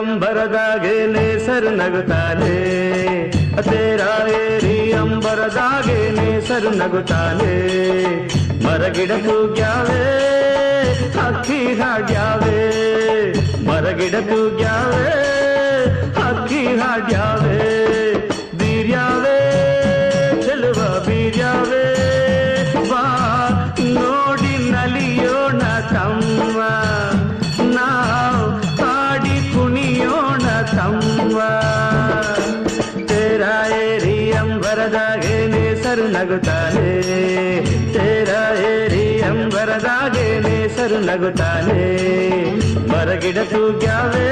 ಅಂಬರದಾಗೆ ನೇಸರು ನಗುತ್ತಾನೆ. ತೇರ ಏರಿ ಅಂಬರದಾಗೆ ನೇಸರು ನಗುತ್ತಾನೆ. ಮರಗಿಡ ತೂಗ್ಯಾವೆ ಹಕ್ಕಿ ಹಾಡ್ಯಾವೆ ಮರಗಿಡ ತೂಗ್ಯಾವೆ ಹಕ್ಕಿ ಹಾಡ್ಯಾವೆ ನೇಸರು ನಗುತ್ತಾನೆ ತೇರ ಏರಿ ಅಂಬರದಾಗೆ ನೇಸರು ನಗುತ್ತಾನೆ ಮರಗಿಡ ತೂಗ್ಯಾವೆ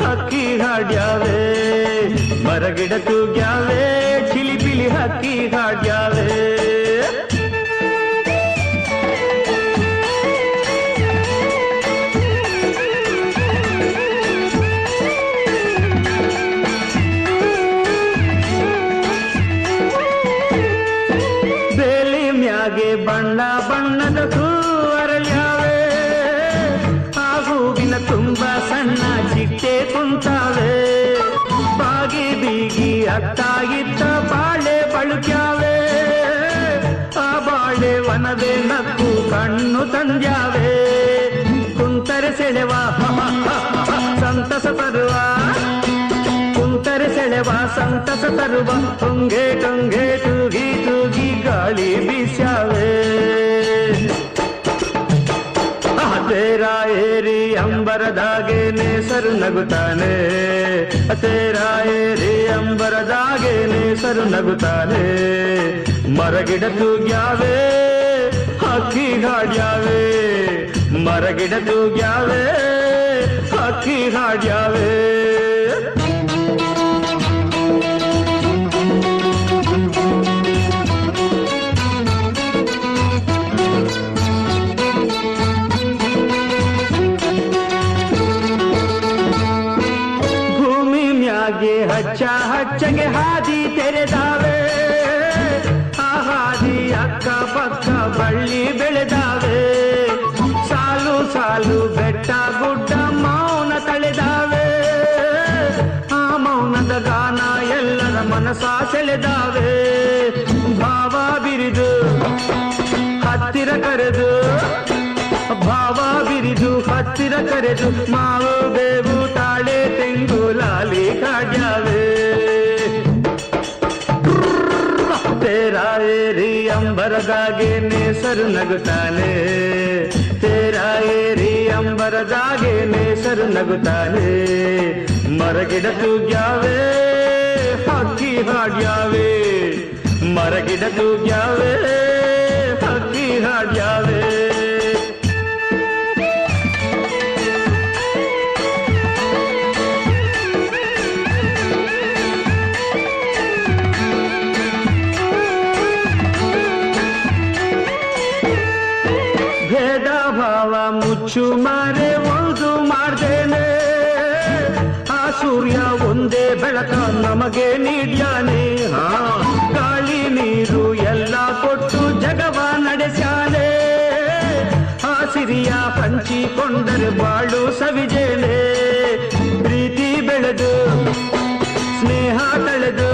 ಹಕ್ಕಿ ಹಾಡ್ಯಾವೆ ಮರಗಿಡ ತೂಗ್ಯಾವೆ ಮ್ಯಾಗೆ ಬಣ್ಣ ಬಣ್ಣದ ಹೂ ಅರಳ್ಯಾವೆ ಆ ಹೂವಿನ ತುಂಬ ಸಣ್ಣ ಚಿಟ್ಟೆ ಕುಂತಾವೆ. ಬಾಗಿ ಬೀಗಿ ಅತ್ತ ಇತ್ತ ಬಾಳೆ ಬಳುಕ್ಯಾವೆ. ಆ ಬಾಳೆ ವನವೇ ನಕ್ಕು ಕಣ್ಣು ತಂದ್ಯಾವೆ. ಕುಂತರೆ ಸೆಳೆವ ಸಂತಸ ತರುವ. ಕುಂತರೆ ಸೆಳೆವ, ಸಂತಸ ತರುವ ಟೊಂಗೆ ಅಂಬರದಾಗೆ ನೇಸರು ನಗುತ್ತಾನೆ ತೇರ ಏರಿ ಅಂಬರದಾಗೆ ನೇಸರು ನಗುತ್ತಾನೆ ಮರಗಿಡ ತೂಗ್ಯಾವೆ ಹಕ್ಕಿ ಹಾಡ್ಯಾವೆ ಮರಗಿಡ ತೂಗ್ಯಾವೆ ಹಕ್ಕಿ ಹಾಡ್ಯಾವೆ ಮ್ಯಾಗೆ ಹಚ್ಚ ಹಚ್ಚಗೆ ಹಾದಿ ತೆರೆದಾವೆ ಆ ಹಾದಿ ಅಕ್ಕ ಪಕ್ಕ ಬಳ್ಳಿ ಬೆಳೆದಾವೆ ಸಾಲು ಸಾಲು ಬೆಟ್ಟ ಗುಡ್ಡ ಮೌನ ತಳೆದಾವೆ ಆ ಮೌನದ ಗಾನ ಎಲ್ಲರ ಮನಸ ಸೆಳೆದಾವೆ ಭಾವ ಬಿರಿದು ಹತ್ತಿರ ಕರೆದು ಭಾವ ಬಿರಿದು ಹತ್ತಿರ ಕರೆದು ಮಾವು ಬೇವು ತಾಳೆ ತೆಂಗು ಲಾಲಿ ಕಾಡ್ಯಾವೆ ಅಂಬರದಾಗೆ ನೇಸರು ನಗುತ್ತಾನೆ ತೇರ ಏರಿ ಅಂಬರದಾಗೆ ನೇಸರು ನಗುತ್ತಾನೆ ಮರಗಿಡ ತೂಗ್ಯಾವೆ ಹಕ್ಕಿ ಹಾಡ್ಯಾವೆ ಮರಗಿಡ ತೂಗ್ಯಾವೆ ಹಕ್ಕಿ ಹಾಡ್ಯಾವೆ ಭಾವ ಮುಚ್ಚು ಮಾರೆ ಒಂದು ಮಾಡ್ದೇನೆ ಆ ಸೂರ್ಯ ಒಂದೇ ಬೆಳಕ ನಮಗೆ ನೀಡ್ಯಾನೆ. ಹಾ ಗಾಳಿ ನೀರು ಎಲ್ಲ ಕೊಟ್ಟು ಜಗವ ನಡೆಸ್ಯಾನೆ. ಆ ಸಿರಿಯ ಪಂಚಿಕೊಂಡರೆ ಬಾಳು ಸವಿಜೇನೆ. ಪ್ರೀತಿ ಬೆಳೆದು, ಸ್ನೇಹ ಕಳೆದು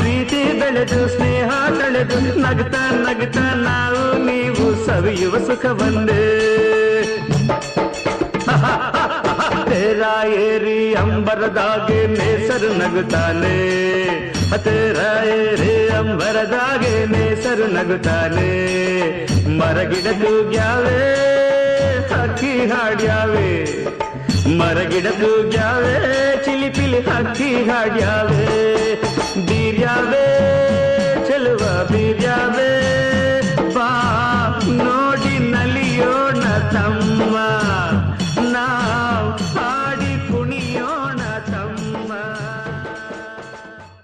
ಪ್ರೀತಿ ಬೆಳೆದು, ಸ್ನೇಹ ತಳೆದು ನಗ್ತಾ ನಗ್ತಾ ನಾವು ನೀವು ಸವಿಯುವ ಸುಖ ತೇರ ಏರಿ ಅಂಬರದಾಗೆ ನೇಸರು ನಗುತ್ತಾನೆ. ತೇರ ಏರಿ ಅಂಬರದಾಗೆ ನೇಸರು ನಗುತ್ತಾನೆ. ಮರಗಿಡ ತೂಗ್ಯಾವೆ ಹಕ್ಕಿ ಹಾಡ್ಯಾವೆ. ಮರಗಿಡ ತೂಗ್ಯಾವೆ ಚಿಲಿಪಿಲಿ ಹಕ್ಕಿ ಹಾಡ್ಯಾವೆ. ಬೀರ್ಯಾವೆ